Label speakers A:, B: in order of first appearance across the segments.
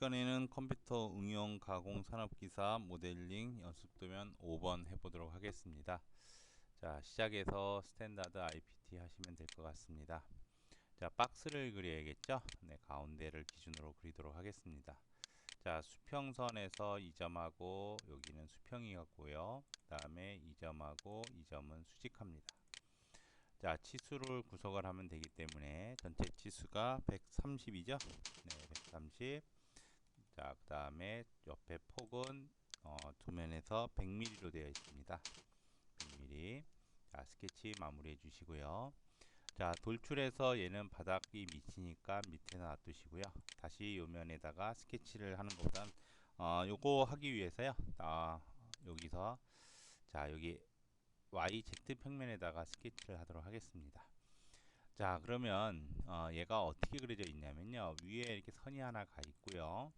A: 시간에는 컴퓨터 응용 가공 산업 기사 모델링 연습도면 5번 해보도록 하겠습니다. 자 시작해서 스탠다드 IPT 하시면 될 것 같습니다. 자 박스를 그려야겠죠. 네 가운데를 기준으로 그리도록 하겠습니다. 자 수평선에서 이 점하고 여기는 수평이었고요. 그 다음에 이 점하고 이 점은 수직합니다. 자 치수를 구석을 하면 되기 때문에 전체 치수가 130이죠. 네 130. 자, 그 다음에 옆에 폭은 어, 도면에서 100mm로 되어 있습니다. 100mm. 자, 스케치 마무리해 주시고요. 자, 돌출해서 얘는 바닥이 미치니까 밑에 놔두시고요. 다시 요 면에다가 스케치를 하는 것보단 어, 요거 하기 위해서요. 아, 여기서 자, 여기 YZ 평면에다가 스케치를 하도록 하겠습니다. 자, 그러면 어, 얘가 어떻게 그려져 있냐면요. 위에 이렇게 선이 하나 가 있고요.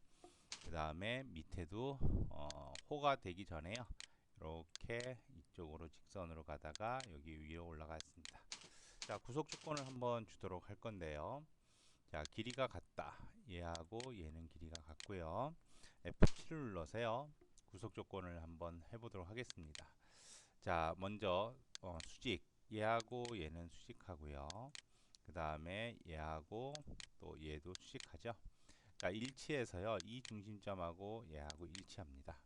A: 그 다음에 밑에도 어, 호가 되기 전에요. 이렇게 이쪽으로 직선으로 가다가 여기 위로 올라갔습니다. 자 구속 조건을 한번 주도록 할 건데요. 자 길이가 같다. 얘하고 얘는 길이가 같고요. F7을 눌러서요. 구속 조건을 한번 해보도록 하겠습니다. 자 먼저 어, 수직. 얘하고 얘는 수직하고요. 그 다음에 얘하고 또 얘도 수직하죠 자, 일치해서요. 이 중심점하고 얘하고 일치합니다.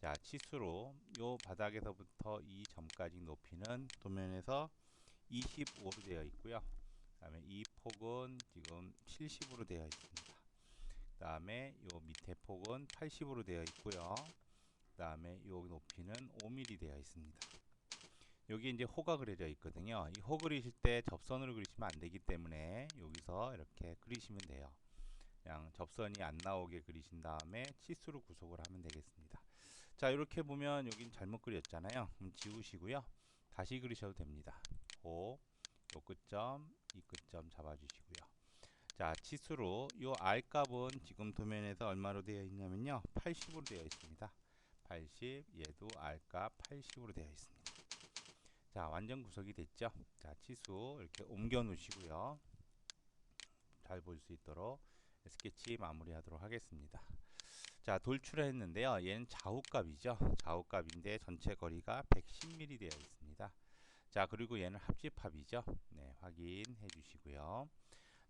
A: 자, 치수로 요 바닥에서부터 이 점까지 높이는 도면에서 25로 되어 있고요. 그 다음에 이 폭은 지금 70으로 되어 있습니다. 그 다음에 요 밑에 폭은 80으로 되어 있고요. 그 다음에 요 높이는 5mm 되어 있습니다. 여기 이제 호가 그려져 있거든요. 이 호 그리실 때 접선으로 그리시면 안 되기 때문에 여기서 이렇게 그리시면 돼요. 그냥 접선이 안 나오게 그리신 다음에 치수로 구속을 하면 되겠습니다. 자 이렇게 보면 여긴 잘못 그렸잖아요. 그럼 지우시고요. 다시 그리셔도 됩니다. 호, 요 끝점, 이 끝점 잡아주시고요. 자 치수로 요 R 값은 지금 도면에서 얼마로 되어 있냐면요. 80으로 되어 있습니다. 80 얘도 R 값 80으로 되어 있습니다. 자 완전 구속이 됐죠. 자 치수 이렇게 옮겨 놓으시고요. 잘 볼 수 있도록 스케치 마무리하도록 하겠습니다. 자 돌출을 했는데요. 얘는 좌우값이죠. 좌우값인데 전체 거리가 110mm 되어 있습니다. 자 그리고 얘는 합집합이죠. 네 확인해 주시고요.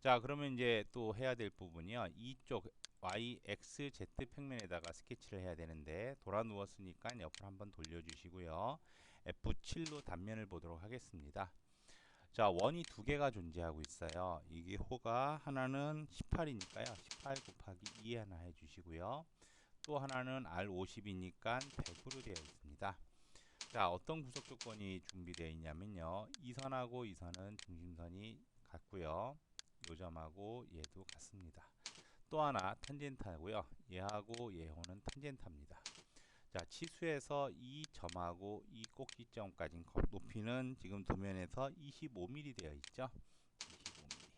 A: 자 그러면 이제 또 해야 될 부분이요. 이쪽 y, x, z 평면에다가 스케치를 해야 되는데 돌아 누웠으니까 옆으로 한번 돌려주시고요. F7로 단면을 보도록 하겠습니다. 자 원이 두 개가 존재하고 있어요. 이게 호가 하나는 18이니까요. 18 곱하기 2 하나 해주시고요. 또 하나는 R50이니까 100으로 되어 있습니다. 자 어떤 구속 조건이 준비되어 있냐면요. 이 선하고 이 선은 중심선이 같고요. 요 점하고 얘도 같습니다. 또 하나 탄젠타고요. 얘하고 얘호는 탄젠타입니다 자 치수에서 이 점하고 이 꼭지점까지 높이는 지금 도면에서 25mm 되어 있죠? 25mm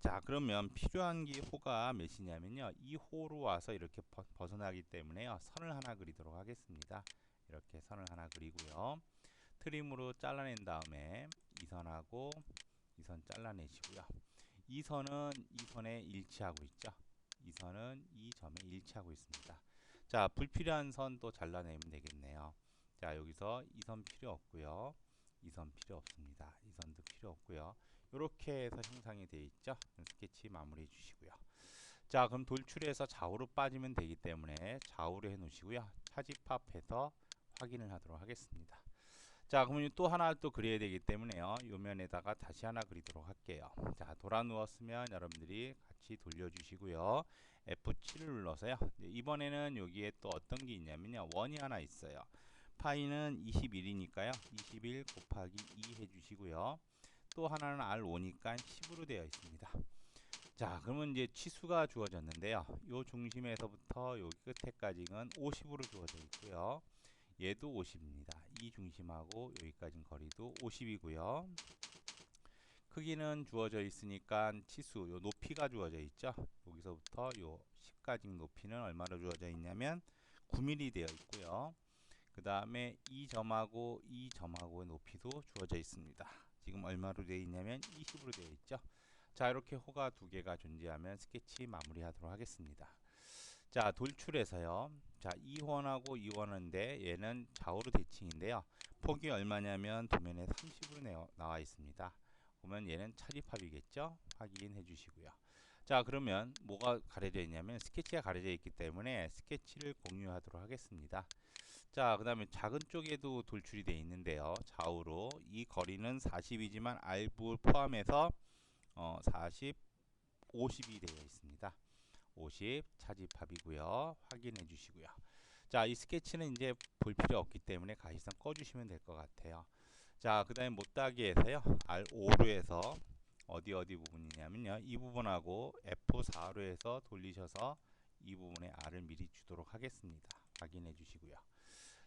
A: 자 그러면 필요한 게 호가 몇이냐면요. 이 호로 와서 이렇게 벗어나기 때문에요. 선을 하나 그리도록 하겠습니다. 이렇게 선을 하나 그리고요. 트림으로 잘라낸 다음에 이 선하고 이 선 잘라내시고요. 이 선은 이 선에 일치하고 있죠? 이 선은 이 점에 일치하고 있습니다 자 불필요한 선 또 잘라내면 되겠네요. 자 여기서 이 선 필요 없고요. 이 선 필요 없습니다. 이 선도 필요 없고요. 이렇게 해서 형상이 되어 있죠? 스케치 마무리해 주시고요. 자 그럼 돌출해서 좌우로 빠지면 되기 때문에 좌우로 해 놓으시고요. 차집합해서 확인을 하도록 하겠습니다 자 그러면 또 하나 또 그려야 되기 때문에요. 요 면에다가 다시 하나 그리도록 할게요. 자 돌아 누웠으면 여러분들이 같이 돌려주시고요. F7을 눌러서요. 이번에는 여기에 또 어떤 게 있냐면요. 원이 하나 있어요. 파이는 21이니까요. 21 곱하기 2 해주시고요. 또 하나는 R5니까 10으로 되어 있습니다. 자 그러면 이제 치수가 주어졌는데요. 요 중심에서부터 여기 끝에까지는 50으로 주어져 있고요. 얘도 50입니다 이 중심하고 여기까지 거리도 50이고요. 크기는 주어져 있으니까 치수 요 높이가 주어져 있죠? 여기서부터 요 10까지 높이는 얼마로 주어져 있냐면 9mm 되어 있고요. 그 다음에 이 점하고 이 점하고의 높이도 주어져 있습니다. 지금 얼마로 되어 있냐면 20으로 되어 있죠? 자 이렇게 호가 두 개가 존재하면 스케치 마무리 하도록 하겠습니다. 자, 돌출해서요. 자, 2원하고 2원인데 얘는 좌우로 대칭인데요. 폭이 얼마냐면 도면에 30으로 나와 있습니다. 보면 얘는 차집합이겠죠? 확인해 주시고요. 자, 그러면 뭐가 가려져 있냐면 스케치가 가려져 있기 때문에 스케치를 공유하도록 하겠습니다. 자, 그 다음에 작은 쪽에도 돌출이 되어 있는데요. 좌우로 이 거리는 40이지만 알부 포함해서 어, 40, 50이 되어 있습니다. 50 차집합이고요. 확인해 주시고요. 자, 이 스케치는 이제 볼 필요 없기 때문에 가시성 꺼주시면 될 것 같아요. 자, 그 다음에 못따기에서요. R5로 해서 어디 어디 부분이냐면요. 이 부분하고 F4로 해서 돌리셔서 이 부분에 R을 미리 주도록 하겠습니다. 확인해 주시고요.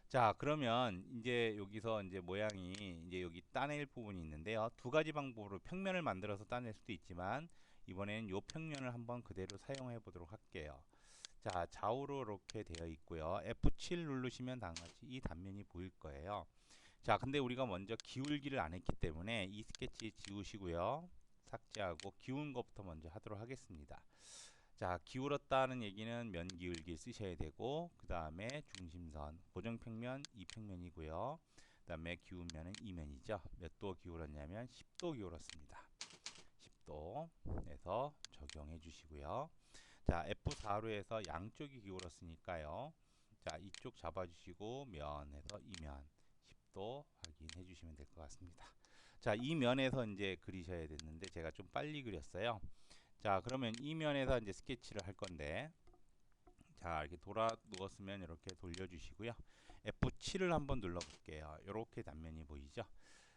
A: 자, 그러면 이제 여기서 이제 모양이 이제 여기 따낼 부분이 있는데요. 두 가지 방법으로 평면을 만들어서 따낼 수도 있지만 이번에는 요 평면을 한번 그대로 사용해 보도록 할게요. 자, 좌우로 이렇게 되어 있고요. F7 누르시면 다음같이 이 단면이 보일 거예요. 자, 근데 우리가 먼저 기울기를 안 했기 때문에 이 스케치 지우시고요. 삭제하고 기운 것부터 먼저 하도록 하겠습니다. 자, 기울었다는 얘기는 면 기울기 쓰셔야 되고 그 다음에 중심선, 고정평면 2평면이고요. 그 다음에 기울면은 2면이죠. 몇 도 기울었냐면 10도 기울었습니다. 10도 에서 적용해 주시고요. 자, F4로 해서 양쪽이 기울었으니까요. 자, 이쪽 잡아주시고 면에서 이면 10도 확인해 주시면 될 것 같습니다. 자, 이 면에서 이제 그리셔야 되는데 제가 좀 빨리 그렸어요. 자, 그러면 이 면에서 이제 스케치를 할 건데 자, 이렇게 돌아 누웠으면 이렇게 돌려 주시고요. F7을 한번 눌러 볼게요. 이렇게 단면이 보이죠?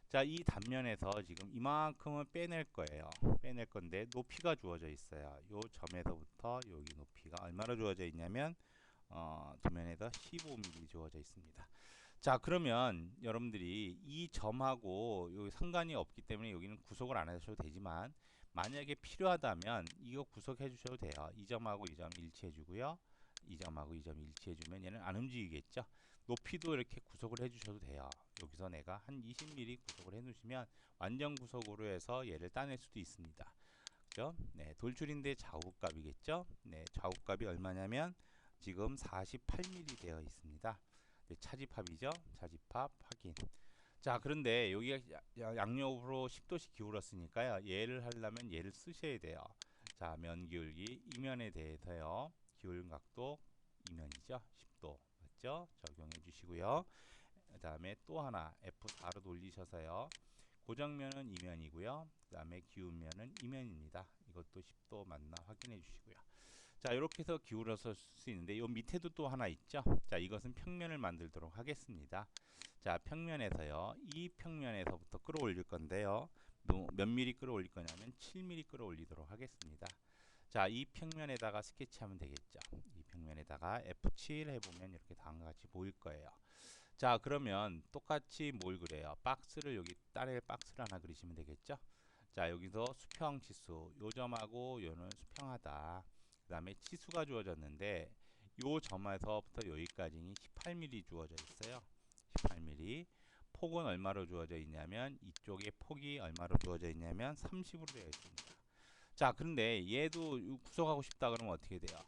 A: 자, 이 단면에서 지금 이만큼은 빼낼 거예요. 빼낼 건데 높이가 주어져 있어요. 요 점에서부터 여기 높이가 얼마나 주어져 있냐면 어, 도면에서 15mm 주어져 있습니다. 자, 그러면 여러분들이 이 점하고 여기 상관이 없기 때문에 여기는 구속을 안 하셔도 되지만 만약에 필요하다면 이거 구속해 주셔도 돼요. 이 점하고 이 점 일치해 주고요. 이 점하고 이 점 일치해 주면 얘는 안 움직이겠죠. 높이도 이렇게 구속을 해 주셔도 돼요. 여기서 내가 한 20mm 구속을 해 놓으시면 완전 구속으로 해서 얘를 따낼 수도 있습니다. 그죠? 네, 돌출인데 좌우값이겠죠? 네, 좌우값이 얼마냐면 지금 48mm 되어 있습니다. 네, 차집합이죠? 차집합 확인. 자, 그런데 여기가 양옆으로 10도씩 기울었으니까요. 얘를 하려면 얘를 쓰셔야 돼요. 자, 면 기울기 이면에 대해서요. 기울는 각도 이면이죠. 10도. 맞죠? 적용해 주시고요. 그 다음에 또 하나 F4로 돌리셔서요. 고정면은 이면이고요. 그 다음에 기울면은 이면입니다. 이것도 10도 맞나 확인해 주시고요. 자 이렇게 해서 기울어서 쓸수 있는데 요 밑에도 또 하나 있죠. 자 이것은 평면을 만들도록 하겠습니다. 자 평면에서요. 이 평면에서부터 끌어올릴 건데요. 몇 미리 끌어올릴 거냐면 7mm 끌어올리도록 하겠습니다. 자, 이 평면에다가 스케치하면 되겠죠. 이 평면에다가 F7 해보면 이렇게 다음과 같이 보일 거예요. 자, 그러면 똑같이 뭘 그래요? 박스를 여기 따낼 박스를 하나 그리시면 되겠죠. 자, 여기서 수평 치수, 요 점하고 요는 수평하다. 그 다음에 치수가 주어졌는데 요 점에서부터 여기까지는 18mm 주어져 있어요. 18mm. 폭은 얼마로 주어져 있냐면 이쪽에 폭이 얼마로 주어져 있냐면 30으로 되어 있습니다. 자, 그런데 얘도 구속하고 싶다 그러면 어떻게 돼요?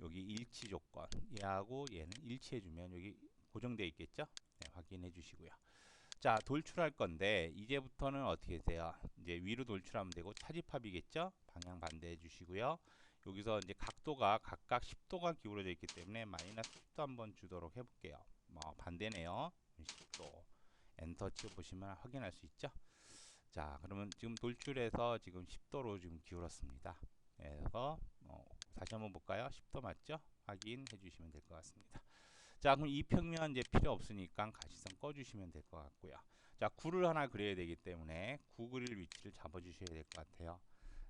A: 여기 일치 조건. 얘하고 얘는 일치해 주면 여기 고정되어 있겠죠? 네, 확인해 주시고요. 자, 돌출할 건데 이제부터는 어떻게 돼요? 이제 위로 돌출하면 되고 차집합이겠죠? 방향 반대해 주시고요. 여기서 이제 각도가 각각 10도가 기울어져 있기 때문에 마이너스 10도 한번 주도록 해볼게요. 뭐 반대네요. 10도. 엔터 치고 보시면 확인할 수 있죠. 자, 그러면 지금 돌출해서 지금 10도로 지금 기울었습니다. 그래서 어, 다시 한번 볼까요? 10도 맞죠? 확인해 주시면 될 것 같습니다. 자, 그럼 이 평면 이제 필요 없으니까 가시성 꺼주시면 될 것 같고요. 자, 구를 하나 그려야 되기 때문에 구 그릴 위치를 잡아주셔야 될 것 같아요.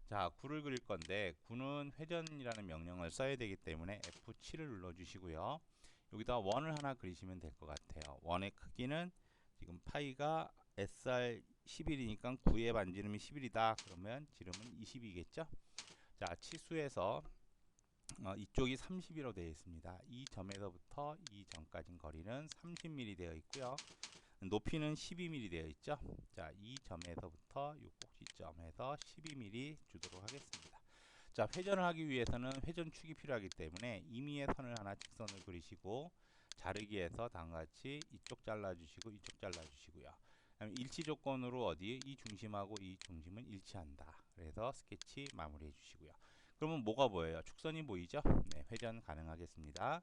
A: 자, 구를 그릴 건데 구는 회전이라는 명령을 써야 되기 때문에 F7을 눌러주시고요. 여기다 원을 하나 그리시면 될 것 같아요. 원의 크기는 지금 파이가 SR 10일이니까 9의 반지름이 10일이다. 그러면 지름은 20이겠죠? 자, 치수에서 어, 이쪽이 30이로 되어 있습니다. 이 점에서부터 이 점까지 거리는 30mm 되어 있고요. 높이는 12mm 되어 있죠. 자, 이 점에서부터 이 꼭지점에서 12mm 주도록 하겠습니다. 자, 회전을 하기 위해서는 회전축이 필요하기 때문에 임의의 선을 하나 직선을 그리시고 자르기에서 다음과 같이 이쪽 잘라주시고 이쪽 잘라주시고요. 일치 조건으로 어디 이 중심하고 이 중심은 일치한다. 그래서 스케치 마무리해 주시고요. 그러면 뭐가 보여요? 축선이 보이죠? 네, 회전 가능하겠습니다.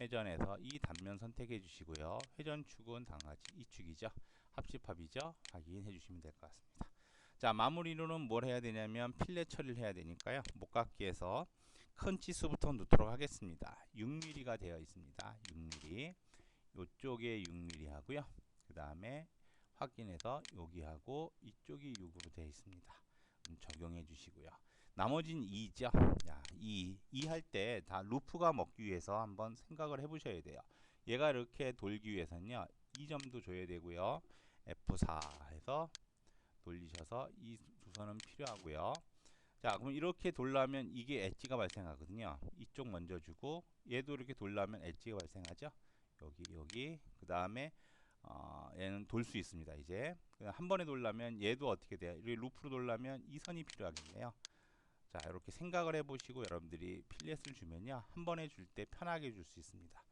A: 회전에서 이 단면 선택해 주시고요. 회전축은 같이 이 축이죠. 합집합이죠. 확인해 주시면 될 것 같습니다. 자, 마무리로는 뭘 해야 되냐면 필렛 처리를 해야 되니까요. 목각기에서 큰 치수부터 넣도록 하겠습니다. 6mm가 되어 있습니다. 6mm. 이쪽에 6mm 하고요. 그 다음에 확인해서 여기하고 이쪽이 6으로 되어 있습니다. 음, 적용해 주시고요. 나머지는 2죠. 자, 2. 2 할 때 다 루프가 먹기 위해서 한번 생각을 해 보셔야 돼요. 얘가 이렇게 돌기 위해서는요. 2점도 줘야 되고요. F4 해서 돌리셔서 이두 선은 필요하고요. 자, 그럼 이렇게 돌라면 이게 엣지가 발생하거든요. 이쪽 먼저 주고 얘도 이렇게 돌라면 엣지가 발생하죠. 여기 여기 그 다음에 어, 얘는 돌 수 있습니다. 이제 한 번에 돌라면 얘도 어떻게 돼요? 이렇게 루프로 돌라면 이 선이 필요하겠네요. 자, 이렇게 생각을 해보시고 여러분들이 필렛을 주면요, 한 번에 줄 때 편하게 줄 수 있습니다.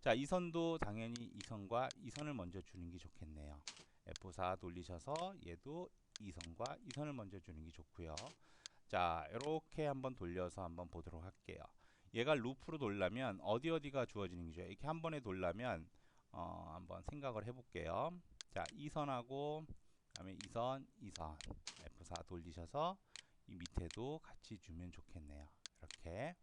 A: 자, 이 선도 당연히 이 선과 이 선을 먼저 주는 게 좋겠네요. F4 돌리셔서 얘도 이 선과 이 선을 먼저 주는 게 좋고요. 자, 이렇게 한번 돌려서 한번 보도록 할게요. 얘가 루프로 돌려면 어디 어디가 주어지는 거죠? 이렇게 한 번에 돌려면 어, 한번 생각을 해볼게요. 자, 이 선하고 그 다음에 이 선, 이선 F4 돌리셔서 이 밑에도 같이 주면 좋겠네요. 이렇게.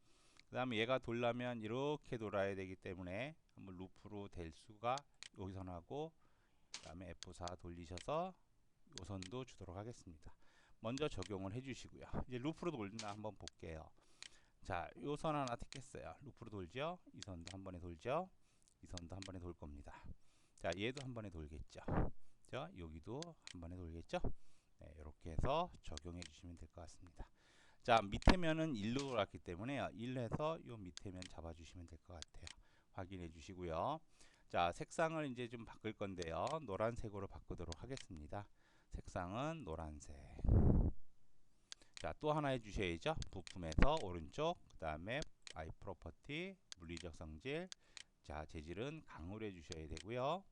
A: 그 다음에 얘가 돌려면 이렇게 돌아야 되기 때문에 한번 루프로 될 수가 요 선하고 그 다음에 F4 돌리셔서 요 선도 주도록 하겠습니다. 먼저 적용을 해주시고요. 이제 루프로 돌나 한번 볼게요. 자, 요선 하나 택했어요. 루프로 돌죠. 이 선도 한 번에 돌죠. 이 선도 한 번에 돌 겁니다. 자, 얘도 한 번에 돌겠죠. 자, 여기도 한 번에 돌겠죠. 네, 이렇게 해서 적용해 주시면 될 것 같습니다. 자, 밑에 면은 1로 돌았기 때문에 1해서 요 밑에 면 잡아 주시면 될 것 같아요. 확인해 주시고요. 자, 색상을 이제 좀 바꿀 건데요. 노란색으로 바꾸도록 하겠습니다. 색상은 노란색. 자, 또 하나 해주셔야죠. 부품에서 오른쪽, 그 다음에 아이 프로퍼티, 물리적 성질. 자, 재질은 강으로 해주셔야 되고요.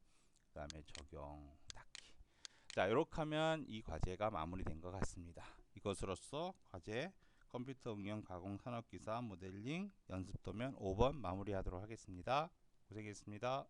A: 그 다음에 적용 닫기. 자, 이렇게 하면 이 과제가 마무리된 것 같습니다. 이것으로써 과제 컴퓨터 응용 가공 산업기사 모델링 연습도면 5번 마무리하도록 하겠습니다. 고생했습니다.